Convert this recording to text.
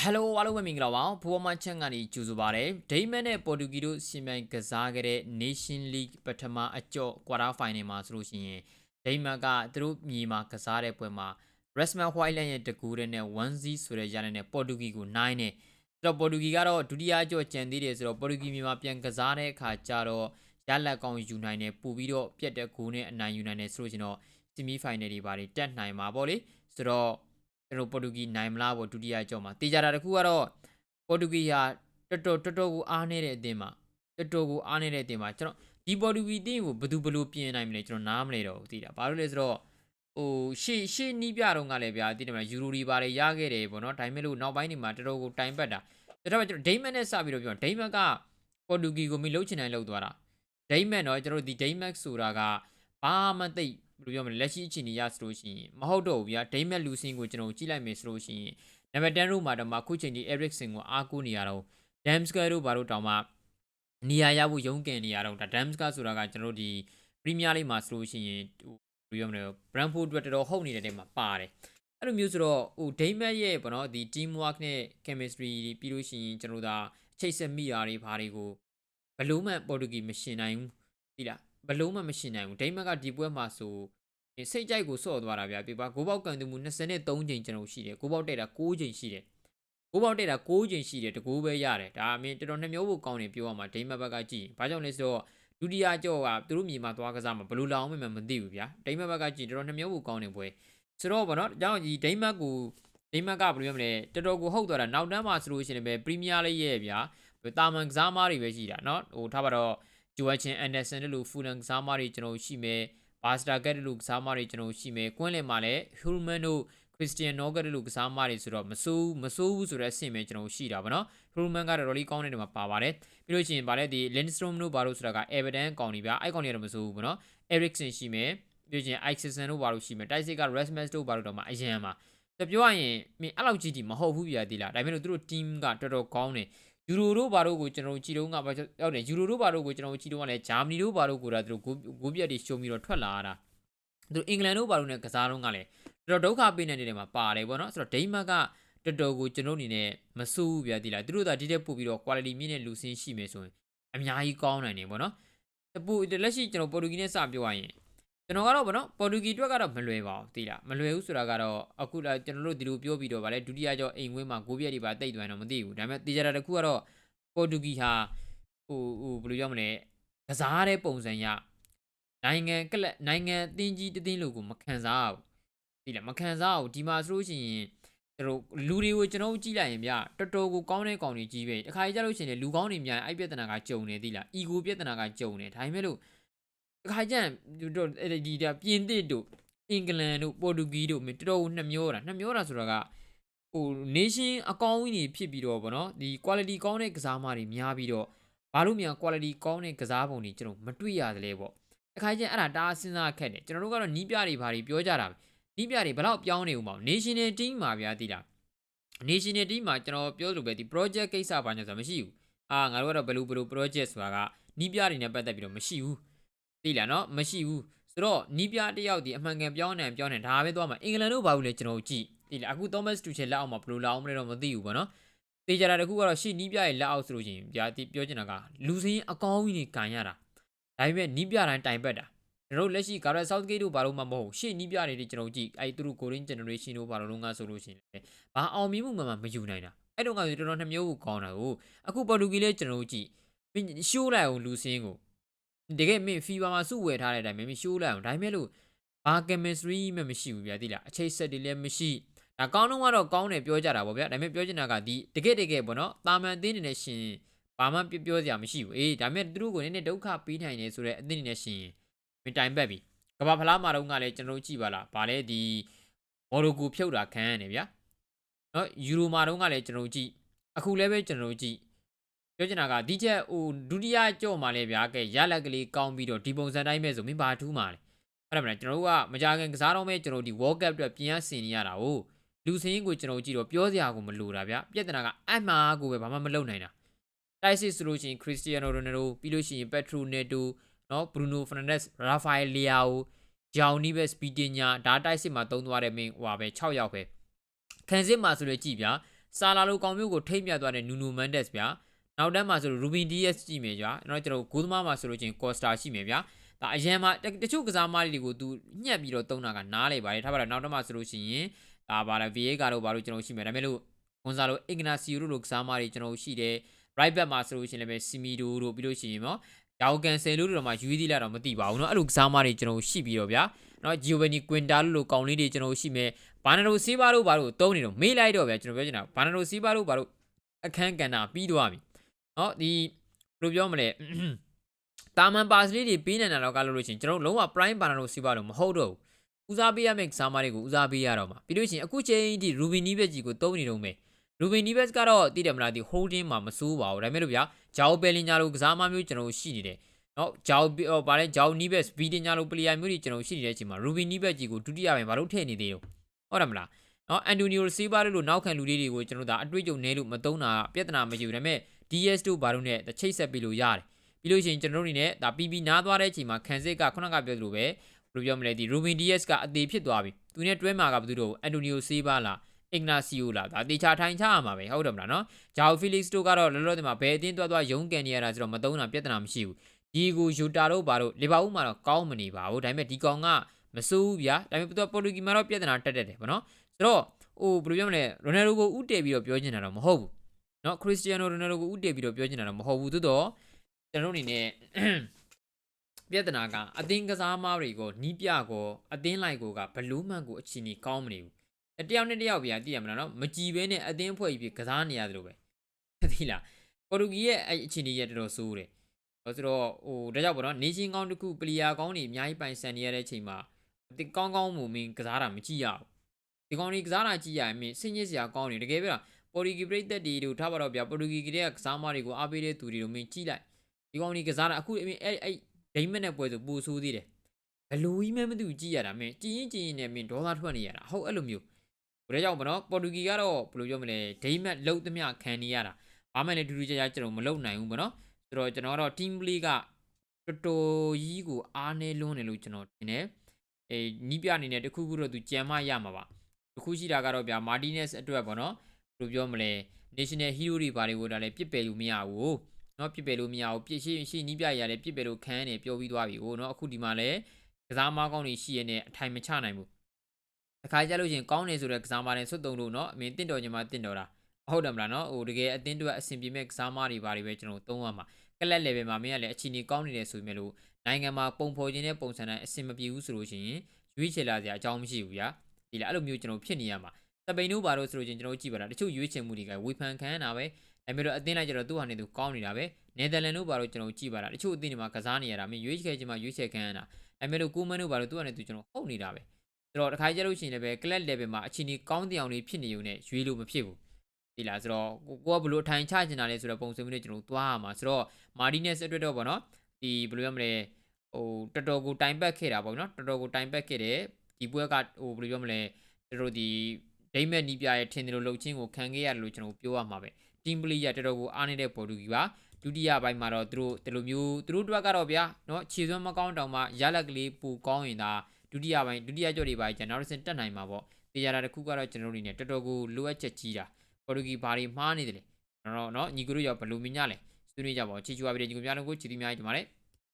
ဟယ်လိုအားလုံးပဲမင်္ဂလာပါဖိုးမချန်ကနေကြိုဆိုပါရစေဒိမန်နဲ့ပေါ်တူဂီတို့ရှင်မြိုင်ကစားခဲ့တဲ့ Nation League ပထမအကျော့ quarter final မှာဆိုလို့ရှိရင်ဒိမန်ကသူတို့မြေမှာကစားတဲ့ပွဲမှာ Rasmus Hojlund ရဲ့တကူတဲ့နဲ့1-0ဆိုတဲ့ရလဒ်နဲ့ပေါ်တူဂီကိုနိုင်တယ်ဆိုတော့ပေါ်တူဂီကတော့ဒုတိယအကျော့ကျန်သေးတယ်ဆိုတော့ပေါ်တူဂီမြေမှာပြန်ကစားတဲ့အခါကျတော့ရလက်ကောင်ယူနိုင်တယ်ပို့ပြီးတော့ပြတ်တဲ့ဂိုးနဲ့အနိုင်ယူနိုင်တယ်ဆိုလို့ရှိရင်တော့ semi final တွေပါတွေတက်နိုင်မှာပေါ့လေဆိုတော့ ကျွန်တော်ပေါ်တူဂီနိုင်မလားပေါ့ဒုတိယအကျော့မှာတေချာတာတစ်ခုကတော့ပေါ်တူဂီဟာတော်တော်တော်တော်ကိုအားနေတဲ့အသင်းမှာတော်တော်ကိုအားနေတဲ့အသင်းမှာကျွန်တော်ဒီပေါ်တူဂီအသင်းကိုဘယ်သူဘယ်လိုပြင်နိုင်မလဲကျွန်တော်နားမလဲတော့ဘူးသိတာဘာလို့လဲဆိုတော့ဟိုရှေ့ရှေ့နီးပြတော့ကလည်းဗျာသိတယ်မလားယူရိုဒီပါတွေရခဲ့တယ်ပေါ့နော်ဒါပေမဲ့လို့နောက်ပိုင်းတွေမှာတော်တော်ကိုတိုင်ပတ်တာဒါတော့ကျွန်တော်ဒိမတ်နဲ့စပြီးတော့ပြောဒိမတ်ကပေါ်တူဂီကိုမင်းလှုပ်ချင်တိုင်းလှုပ်သွားတာဒိမတ်တော့ကျွန်တော်ဒီဒိမတ်ဆိုတာကဘာမှသိပ် ဘယ်လိုပြောမလဲလက်ရှိအချိန်ကြီးရဆိုလို့ရှိရင်မဟုတ်တော့ဘူးဗျာဒိမတ်လူစင်းကိုကျွန်တော်ကြည့်လိုက်မယ်ဆိုလို့ရှိရင်နံပါတ်10တို့မှာတော့မှအခုချိန်ကြီး Erikson ကိုအားကိုးနေရတော့ Damsker တို့ဘာလို့တောင်မှနေရာရဖို့ရုန်းကန်နေရတော့ဒါ Damsker ဆိုတာကကျွန်တော်တို့ဒီ Premier League မှာဆိုလို့ရှိရင်ဟိုဘယ်လိုပြောမလဲ Brentford အတွက်တော်တော်ဟုတ်နေတဲ့တဲမှာပါတယ်အဲ့လိုမျိုးဆိုတော့ဟို Daymat ရဲ့ပေါ့နော်ဒီ team work နဲ့ chemistry ပြီးလို့ရှိရင်ကျွန်တော်တို့ဒါအချိတ်ဆက်မိတာတွေဘာတွေကိုဘလို့မှပေါ်တူဂီမရှင်နိုင်ဘူးဒီလားဘလို့မှမရှင်နိုင်ဘူး Daymat ကဒီပွဲမှာဆို စိတ်ကြိုက်ကိုစော့သွားတာဗျာပြပါဂိုးပေါက်ကန်သူမှု23ချိန်ကျွန်တော်ရှိတယ်ဂိုးပေါက်တက်တာ6ချိန်ရှိတယ်ဂိုးပေါက်တက်တာ6ချိန်ရှိတယ်တကူပဲရတယ်ဒါအမင်းတော်တော်နှမျိုးဖို့ကောင်းနေပြောရမှာ Daymat ဘက်ကကြည့်ဘာကြောင့်လဲဆိုတော့ဒုတိယကြော့ကသူတို့မြေမှာသွားကစားမှာဘလို့လောင်မှမသိဘူးဗျာ Daymat ဘက်ကကြည့်တော်တော်နှမျိုးဖို့ကောင်းနေပွဲဆိုတော့ဗောနော်ကြောင့်ဒီ Daymat ကို Daymat ကဘယ်လိုပြောမလဲတော်တော်ကိုဟုတ်သွားတာနောက်တန်းမှာဆိုလို့ရှိရင်ပဲ Premier League ရဲ့ဗျာတာမန်ကစားမားတွေပဲရှိတာเนาะဟိုထားပါတော့ဂျိုဝါချင်းအန်ဒါဆန်တို့လိုဖူလန်ကစားမားတွေကျွန်တော်ရှိမယ် ဘာစတာကက်တို့လိုကစားမားတွေကျွန်တော်ရှိမယ်ကွင်းလင်မှာလည်းဟူလ်မန်တို့ခရစ်စတီယန်နောဂတ်တို့လိုကစားမားတွေဆိုတော့မဆိုးမဆိုးဘူးဆိုတဲ့အဆင့်ပဲကျွန်တော်ရှိတာဗောနော်ဟူလ်မန်ကတော့တော်လေးကောင်းတဲ့နေရာမှာပါပါတယ်ပြီးလို့ရှိရင်ဗာလဲဒီလင်စထရုံတို့ဘာလို့ဆိုတာကအေဗာတန်ကောင်းနေဗျာအဲ့ကောင်းနေတော့မဆိုးဘူးဗောနော်အဲရစ်ဆန်ရှိမယ်ပြီးချင်း Ixson တို့ဘာလို့ရှိမယ်တိုက်စစ်က Rasmus တို့ဘာလို့တော့မှအရန်မှာတပြောရရင်မင်းအဲ့လောက်ကြီးကြီးမဟုတ်ဘူးပြရသေးလားဒါပေမဲ့လို့သူတို့ team ကတော်တော်ကောင်းတယ် ယူရိုတို့ဘာတို့ကိုကျွန်တော်တို့ကြည်တုံးကဘာရောက်တယ်ယူရိုတို့ဘာတို့ကိုကျွန်တော်တို့ကြည်တုံးကလည်းဂျာမနီတို့ဘာတို့ကိုဒါသူတို့ဂိုးပြက်တွေရှုံပြီးတော့ထွက်လာတာသူတို့အင်္ဂလန်တို့ဘာတို့ ਨੇ ကစားတော့ကလည်းတော်တော်ဒုက္ခပေးနေတဲ့နေရာမှာပါတယ်ဗောနော်ဆိုတော့ဒိန်းမတ်ကတော်တော်ကိုကျွန်တော်အနေနဲ့မစိုးဘူးပြသေးလားသူတို့သာဒီတဲ့ပို့ပြီးတော့ quality မြင့်တဲ့လူစင်းရှိမယ်ဆိုရင်အများကြီးကောင်းနိုင်တယ်ဗောနော်တပူလက်ရှိကျွန်တော်ပေါ်တူဂီနဲ့စပြောရရင် ကျွန်တော်ကတော့ဗောနော်ပေါ်တူဂီအတွက်ကတော့မလွယ်ပါဘူးသိလားမလွယ်ဘူးဆိုတာကတော့အခုလာကျွန်တော်တို့ဒီလိုပြောပြီးတော့ဗာလဲဒုတိယကျော်အိမ်ဝင်းမှာဂိုးပြက်တွေပါတိတ်သွားရင်တော့မသိဘူးဒါပေမဲ့တေချာတာတစ်ခုကတော့ပေါ်တူဂီဟာဟိုဟိုဘယ်လိုပြောမလဲကစားတဲ့ပုံစံရနိုင်ငံကလပ်နိုင်ငံအသင်းကြီးတသင်းလို့ကိုမခံစားဘူးသိလားမခံစားဘူးဒီမှာဆိုလို့ရှိရင်ကျွန်တော်လူတွေကိုကျွန်တော်ကြည့်လိုက်ရင်ဗျတော်တော်ကိုကောင်းတဲ့ကောင်တွေကြီးပဲတခါကြီးကြလို့ရှိရင်လူကောင်းတွေများအဲ့ပြဿနာကကြုံနေသိလားအီဂိုပြဿနာကကြုံနေဒါပေမဲ့လို့တ ခါကျန်တို့ဒီဒါပြင်သစ်တို့အင်္ဂလန်တို့ပေါ်တူဂီတို့မတော်တော်နှမျောတာနှမျောတာဆိုတာကဟို nation အကောင်းကြီးတွေဖြစ်ပြီးတော့ဗောနော်ဒီ quality ကောင်းတဲ့ကစားမတွေများပြီးတော့ဘာလို့မြန် quality ကောင်းတဲ့ကစားပုံတွေကျွန်တော်မတွေ့ရတယ်လေပေါ့တခါကျန်အဲ့ဒါတားစဉ်းစားခက်တယ်ကျွန်တော်တို့ကတော့နီးပြတွေဘာတွေပြောကြတာပဲနီးပြတွေဘယ်တော့ပြောင်းနေဦးမအောင် national team မှာဗျာတိလား national team မှာကျွန်တော်ပြောလို့ပဲဒီ project ကိစ္စဘာညာဆိုတာမရှိဘူးအာငါတို့ကတော့ဘယ်လိုဘယ်လို project ဆိုတာကနီးပြတွေနဲ့ပတ်သက်ပြီးတော့မရှိဘူး သိလားနော်မရှိဘူးဆိုတော့နီးပြတယောက်ဒီအမှန်ကန်ပြောင်းနေပြောင်းနေဒါပဲသွားမှာအင်္ဂလန်တို့ဘာလို့လဲကျွန်တော်ကြည့်သိလားအခု Thomas Tuchel လက်အောက်မှာဘယ်လိုလောက်အောင်မလဲတော့မသိဘူးပေါ့နော်တေချာတာတခုကတော့ရှေ့နီးပြရဲ့လက်အောက်ဆိုလို့ချင်းဗျာဒီပြောချင်တာကလူစင်းအကောင်းကြီးနေကန်ရတာဒါပေမဲ့နီးပြတိုင်းတိုင်ပတ်တာကျွန်တော်လက်ရှိ Gareth Southgate တို့ဘာလို့မှမဟုတ်ရှေ့နီးပြတွေတွေကျွန်တော်ကြည့်အဲ့သူတို့ Golden Generation တို့ဘာလို့လုံးကဆိုလို့ရှိရင်ဘာအောင်မြင်မှုမှမယူနိုင်တာအဲ့တော့ကတော်တော်နှမျိုးကိုကောင်းတာကိုအခုပေါ်တူဂီလဲကျွန်တော်ကြည့်ရှိုးလိုက်အောင်လူစင်းကို တကယ်မင်း FIFA မှာစုဝယ်ထားတဲ့အတိုင်းမင်းရှိုးလိုက်အောင်ဒါပေမဲ့လို့ဘာ chemistry မှမရှိဘူးဗျာသိလားအချိတ်ဆက်တွေလည်းမရှိဒါကောင်းတော့ကတော့ကောင်းတယ်ပြောကြတာပေါ့ဗျာဒါပေမဲ့ပြောချင်တာကဒီတကယ်တကယ်ပေါ့နော်တာမန်အသင်းနေနဲ့ရှင်ဘာမှပြောစရာမရှိဘူးအေးဒါပေမဲ့သူတို့ကိုနည်းနည်းဒုက္ခပေးနိုင်တယ်ဆိုတော့အသင်းနေနဲ့ရှင်မတိုင်ပတ်ပြီကဘာဖလားမှာတော့ကလည်းကျွန်တော်ကြည့်ပါလားဗာလဲဒီမော်ရိုကိုဖြုတ်တာခံရတယ်ဗျာနော်ယူရိုမှာတော့ကလည်းကျွန်တော်ကြည့်အခုလည်းပဲကျွန်တော်ကြည့် ပြောချင်တာကဒီချက်ဟိုဒုတိယကြော့မှာလဲဗျာကဲရလက်ကလေးကောင်းပြီးတော့ဒီပုံစံတိုင်းပဲဆိုမင်းဘာထူးမှာလဲအဲ့ဒါမှလည်းကျွန်တော်တို့ကမကြခင်ကစားတော့မဲကျွန်တော်ဒီ World Cup အတွက်ပြင်ရဆင်နေရတာ哦လူစင်းကိုကျွန်တော်ကြည့်တော့ပြောစရာကိုမလိုတာဗျပြဿနာကအမှန်ကိုပဲဘာမှမလုပ်နိုင်တာတိုက်စစ်ဆိုလို့ရှိရင်ခရစ္စတီယာနိုရိုနယ်ဒိုပြီးလို့ရှိရင်ပက်ထရိုနယ်တိုနော်ဘရူနိုဖရနက်စ်ရာဖာယယ်လီယာအိုဂျောင်နီဘက်စပီတင်ညာဒါတိုက်စစ်မှာသုံးသွားတဲ့မင်းဟိုပါပဲ6ယောက်ပဲခံစစ်မှာဆိုလို့ကြည့်ဗျာဆာလာလိုကောင်မျိုးကိုထိမ့်မြတ်သွားတဲ့နူနူမန်ဒက်စ်ဗျာ နောက်တန်းမှာဆိုလို့ရူဘင်ဒီယက်စ်ကြည့်မယ်ကြာကျွန်တော်ကျွန်တော်ဂိုးသမားမှာဆိုလို့ချင်းကော့စတာရှိမယ်ဗျာဒါအရန်မှာတချို့ကစားမားတွေကို तू ညှက်ပြီးတော့တုံးတာကနားလေပါတယ်ထားပါတော့နောက်တန်းမှာဆိုလို့ရှိရင်ဒါပါလား VA ကတော့ဘာလို့ကျွန်တော်ရှိမယ်ဒါပေမဲ့လို့ဂွန်ဇာလိုအင်ဂနာစီယိုတို့လိုကစားမားတွေကျွန်တော်ရှိတယ် right back မှာဆိုလို့ရှိရင်လည်းပဲစီမီဒိုတို့ပြီးလို့ရှိရင်နော်ဂျာအိုကန်ဆယ်လို့တော့မှယူသီးလာတော့မသိပါဘူးเนาะအဲ့လိုကစားမားတွေကျွန်တော်ရှိပြီးတော့ဗျာเนาะဂျီယိုဗနီကွင်တာလိုကောင်လေးတွေကျွန်တော်ရှိမယ်ဘာနာရိုစီဘာတို့ဘာတို့တုံးနေတော့မေးလိုက်တော့ဗျာကျွန်တော်ပြောချင်တာဘာနာရိုစီဘာတို့ဘာတို့အခန်းကဏ္ဍပြီးသွားပြီ နော်ဒီဘယ်လိုပြောမလဲတာမန်ပါစလေးတွေပေးနေတာတော့ကလို့လို့ရှင်ကျွန်တော်လုံးဝ prime banner လို့စီးပါလို့မဟုတ်တော့ဘူးဦးစားပေးရမယ့် example တွေကိုဦးစားပေးရတော့မှာပြီးလို့ရှင်အခုချိန်ဒီ ruby nibet ကြီးကိုသုံးနေတော့မယ် ruby nibet ကတော့တည်တယ်မလားဒီ holding မှာမစိုးပါဘူးဒါပေမဲ့လို့ဗျာ jao bellinger လို့ကစားမမျိုးကျွန်တော်ရှိနေတယ်နော်ဂျောင်းဗာလဲဂျောင်းနီးဘက်ဗီတင်ညာလိုပလေယာမျိုးတွေကျွန်တော်ရှိနေတဲ့အချိန်မှာရူဘီနီးဘက်ကြီးကိုဒုတိယပိုင်းမလုပ်ထည့်နေသေးဘူးဟုတ်တယ်မလားနော်အန်တိုနီယိုဆီဘာလိုနောက်ခံလူလေးတွေကိုကျွန်တော်ဒါအတွေ့အကြုံနည်းလို့မသုံးတာပြဿနာမရှိဘူးဒါပေမဲ့ DS တို့ဘာလို့ ਨੇ ချိတ်ဆက်ပြီးလို့ရတယ်ပြီးလို့ရှိရင်ကျွန်တော်တို့အနေနဲ့ဒါ PB နားသွားတဲ့အချိန်မှာခံစစ်ကခုနကပြောသလိုပဲဘယ်လိုပြောမလဲဒီ Ruben Diaz ကအသေးဖြစ်သွားပြီသူနဲ့တွဲမှာကဘယ်သူတို့ Antonio Silva လားအင်ဂနာစီယိုလာဒါတေချာထိုင်ချရမှာပဲဟုတ်တယ်မလားနော်ဂျာအိုဖီလစ်စ်တို့ကတော့လောလောဆယ်မှာဘယ်အတင်းတွားတွားရုံးကန်နေရတာဆိုတော့မသုံးတာပြဿနာမရှိဘူးဒီကိုယူတာတို့ဘာတို့လီဗာပူးမှာတော့ကောင်းမနေပါဘူးဒါပေမဲ့ဒီကောင်ကမစိုးဘူးဗျာဒါပေမဲ့ပေါ်တူဂီမှာတော့ပြဿနာတက်တက်တယ်ဗောနော်ဆိုတော့ဟိုဘယ်လိုပြောမလဲရိုနယ်ဒိုကိုဥတည်ပြီးတော့ပြောချင်တာတော့မဟုတ်ဘူး နော်ခရစ္စတီယာနိုရိုနယ်ဒိုကိုဥတည်ပြီးတော့ပြောချင်တာတော့မဟုတ်ဘူးသို့တော့ကျွန်တော်အနေနဲ့ပြဿနာကအသင်းကစားမားတွေကိုနီးပြကိုအသင်းလိုက်ကိုကဘလူးမှန်ကိုအချီနီကောင်းမနေဘူးတယောက်နဲ့တယောက်ပြသိရမလားနော်မကြည်ဘဲနဲ့အသင်းဖွဲ့ပြီးကစားနေရတယ်လို့ပဲသိလားပေါ်တူဂီရဲ့အဲ့အခြေအနေရတော်တော်ဆိုးတယ်ဆိုတော့ဟိုဒါကြောင့်ပေါ့နော်နေချင်းကောင်းတစ်ခုပလီယာကောင်းတွေအများကြီးပိုင်ဆန်နေရတဲ့အချိန်မှာဒီကောင်းကောင်းမူမင်းကစားတာမကြည့်ရဘူးဒီကောင်းတွေကစားတာကြည့်ရရင်မင်းစင်ညစ်စရာကောင်းနေတကယ်ပြလား ပေါ်တူဂီပရိသတ်တွေတို့ထားပါတော့ဗျာပေါ်တူဂီကလေးကကစားမတွေကိုအားပေးတဲ့သူတွေကိုမင်းကြည့်လိုက်ဒီကောင်းတွေကစားတာအခုအမင်းအဲ့အဲ့ဒိမက်နဲ့ပွဲဆိုပူဆိုးသေးတယ်ဘလူကြီးမဲမသိဘူးကြည့်ရတာမင်းကြည်ရင်ကြည်ရင်နဲ့မင်းဒေါသထွက်နေရတာဟုတ်အဲ့လိုမျိုးဒါကြောင့်မနော်ပေါ်တူဂီကတော့ဘယ်လိုပြောမလဲဒိမက်လုံးသမျှခံနေရတာဘာမှလည်းတူတူကြကြကျွန်တော်မလုံနိုင်ဘူးဗောနော်ဆိုတော့ကျွန်တော်ကတော့ team play ကတော်တော်ကြီးကိုအားနေလွန်းတယ်လို့ကျွန်တော်ထင်တယ်အေးနီးပြအနေနဲ့တခုခုတော့သူကြံမရမှာပါတခုရှိတာကတော့ဗျာ Martinez အတွက်ဗောနော် ဘယ်လိုပြောမလဲ national hero တွေဘာတွေကိုဒါလည်းပြစ်ပယ်လို့မရဘူးเนาะပြစ်ပယ်လို့မရဘူးပြစ်ရှိရှိနီးပြရတယ်ပြစ်ပယ်လို့ခန်းနေပြောပြီးသွားပြီဟိုเนาะအခုဒီမှာလည်းကစားမားကောင်းတွေရှိရတဲ့အထိုင်မချနိုင်ဘူးတစ်ခါကြလို့ရှင်ကောင်းနေဆိုတဲ့ကစားမားတွေဆွတ်တုံလို့เนาะအမင်းတင့်တော်ညီမတင့်တော်တာဟုတ်တယ်မလားเนาะဟိုတကယ်အတင်းတွေအဆင်ပြေမဲ့ကစားမားတွေဘာတွေပဲကျွန်တော်သုံးရမှာကလပ် level မှာမင်းကလည်းအချီနေကောင်းနေတယ်ဆိုပေမဲ့လို့နိုင်ငံမှာပုံဖော်ခြင်းနဲ့ပုံစံတိုင်းအဆင်မပြေဘူးဆိုလို့ရှိရင်ရွေးချယ်လာစရာအကြောင်းမရှိဘူးဗျာဒီလားအဲ့လိုမျိုးကျွန်တော်ဖြစ်နေရမှာ စပိန်တို့ဘာလို့ဆိုလို့ချင်းကျွန်တော်ကြည့်ပါလားတချို့ရွေးချယ်မှုတွေကဝေဖန်ခံရတာပဲဒါပေမဲ့တော့အသင်းလိုက်ကျတော့သူ့ဟာနဲ့သူကောင်းနေတာပဲနယ်သာလန်တို့ဘာလို့ကျွန်တော်ကြည့်ပါလားတချို့အသင်းတွေမှာကစားနေရတာမင်းရွေးချယ်ခြင်းမှာရွေးချယ်ခံရတာဒါပေမဲ့လို့ကိုမန်တို့ဘာလို့သူ့ဟာနဲ့သူကျွန်တော်ဟုတ်နေတာပဲဆိုတော့တစ်ခါကြလို့ရှိရင်လည်းပဲ club level မှာအချင်းကြီးကောင်းတဲ့အောင်လေးဖြစ်နေုံနဲ့ရွေးလို့မဖြစ်ဘူးဒီလားဆိုတော့ကိုကဘလို့အထိုင်ချချင်တာလဲဆိုတော့ပုံစံမျိုးနဲ့ကျွန်တော်သွားရမှာဆိုတော့မာဒီနက်စ်အတွက်တော့ဗောနော်ဒီဘယ်လိုရမလဲဟိုတော်တော်ကိုတိုင်ပတ်ခဲ့တာပေါ့နော်တော်တော်ကိုတိုင်ပတ်ခဲ့တယ်ဒီပွဲကဟိုဘယ်လိုပြောမလဲတို့တို့ဒီ ဒိမက်နီးပြရဲ့ထင်တယ်လို့လှုပ်ချင်းကိုခံခဲ့ရတယ်လို့ကျွန်တော်ပြောရမှာပဲ team play ရတော်တော်ကိုအားနေတဲ့ပေါ်တူဂီပါဒုတိယပိုင်းမှာတော့သူတို့ဒီလိုမျိုးသူတို့အတွက်ကတော့ဗျာเนาะခြေစွမ်းမကောင်းတောင်မှရလက်ကလေးပူကောင်းရင်ဒါဒုတိယပိုင်းဒုတိယကြော့တွေပါကျန်နောက်တစ်ဆင့်တက်နိုင်မှာပေါ့တရားတာတစ်ခုကတော့ကျွန်တော်တို့အနေနဲ့တော်တော်ကိုလိုအပ်ချက်ကြီးတာပေါ်တူဂီဘာတွေမှားနေတယ်လေတော့เนาะညီကတို့ရောဘယ်လိုမြင်ကြလဲဆွေးနွေးကြပါဦးချီချူပါပြီညီကများလုံးကိုချီတီများကြီးဒီမှာလေ